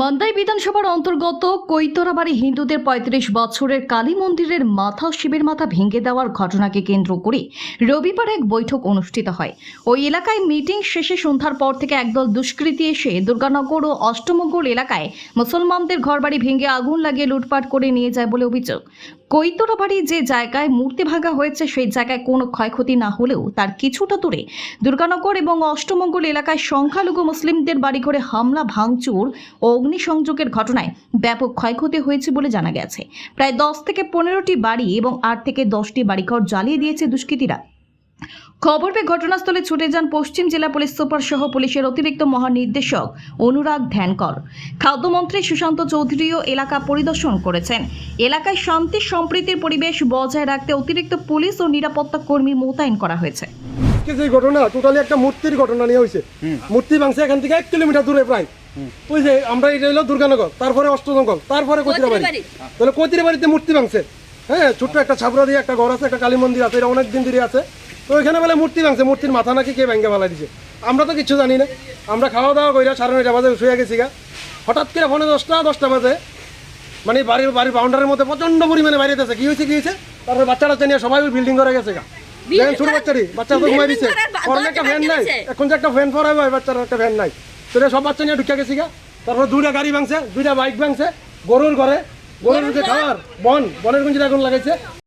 মান্দাই বিধানসভার অন্তর্গত কৈতরাবাড়ি হিন্দুদের পঁয়ত্রিশ বছরের কালী মন্দিরের মাথা শিবের মাথা ভেঙে দেওয়ার ঘটনাকে কেন্দ্র করে রবিবার এক বৈঠক অনুষ্ঠিত হয়। ওই এলাকায় মিটিং শেষে সন্ধ্যার পর থেকে একদল দুষ্কৃতী এসে দুর্গানগর ও অষ্টমঙ্গল এলাকায় মুসলমানদের ঘরবাড়ি ভেঙে আগুন লাগিয়ে লুটপাট করে নিয়ে যায় বলে অভিযোগ। কৈতরাবাড়ি যে জায়গায় মূর্তি ভাঙা হয়েছে, সেই জায়গায় কোনো ক্ষয়ক্ষতি না হলেও তার কিছুটা দূরে দুর্গানগর এবং অষ্টমঙ্গল এলাকায় সংখ্যালঘু মুসলিমদের বাড়িঘরে হামলা, ভাঙচুর ও অগ্নিসংযোগের ঘটনায় ব্যাপক ক্ষয়ক্ষতি হয়েছে বলে জানা গেছে। প্রায় দশ থেকে পনেরোটি বাড়ি এবং আট থেকে দশটি বাড়িঘর জ্বালিয়ে দিয়েছে দুষ্কৃতীরা। খবর পেয়ে ঘটনাস্থলে ছুটে যান পশ্চিম জেলা পুলিশ সুপার সহ পুলিশের অতিরিক্ত মহানির্দেশক অনুরাগ ধ্যানকর। খাদ্যমন্ত্রী সুশান্ত চৌধুরীও এলাকা পরিদর্শন করেছেন। এলাকায় শান্তি সম্প্রীতির পরিবেশ বজায় রাখতে অতিরিক্ত পুলিশ ও নিরাপত্তা কর্মী মোতায়েন করা হয়েছে। যে ঘটনা টোটালি একটা মূর্তির ঘটনা নিয়ে হয়েছে। মূর্তি ভাঙছে এখান থেকে এক কিলোমিটার দূরে প্রায়। ওই যে আমরা এটা হলো দুর্গানগর তারপরে অষ্টজঙ্গল তারপরে কৈতিরাবাড়ি। তাহলে কৈতিরাবাড়িতে মূর্তি ভাঙছে। হ্যাঁ ছোট্ট একটা ছাপড়া দিয়ে একটা ঘর আছে একটা কালী মন্দির আছে এটা অনেক দিন ধরে আছে। তো ওইখানে বলে মূর্তি ভাঙছে মূর্তির মাথা নাকি কে ভেঙে ফেলা দিছে? আমরা তো কিছু জানি না। আমরা খাওয়া দাওয়া কইরা সাড়ে নয়টা বাজে শুয়ে গেছি গা। হঠাৎ করে ফোনে দশটা দশটা বাজে। মানে বাড়ির বাড়ির বাউন্ডারির মধ্যে প্রচণ্ড পরিমাণে বাইরে আছে। কি হয়েছে কি হয়েছে? তারপর বাচ্চা টাচ্চা নিয়ে সবাই বিল্ডিং করে গেছে গা। দেখেন ছোট বাচ্চারই বাচ্চা তো ঘুমাই দিচ্ছে একটা ফ্যান নাই। এখন যে একটা ফ্যান ফরাবে বাচ্চার একটা ফ্যান নাই। তো সব বাচ্চা নিয়ে ঢুকে গেছি গা তারপর দুইটা গাড়ি ভাঙছে, দুইটা বাইক ভাঙছে, গরুর ঘরে। গরুর খাওয়ার বন, বনের গুঞ্জির আগুন লাগাইছে।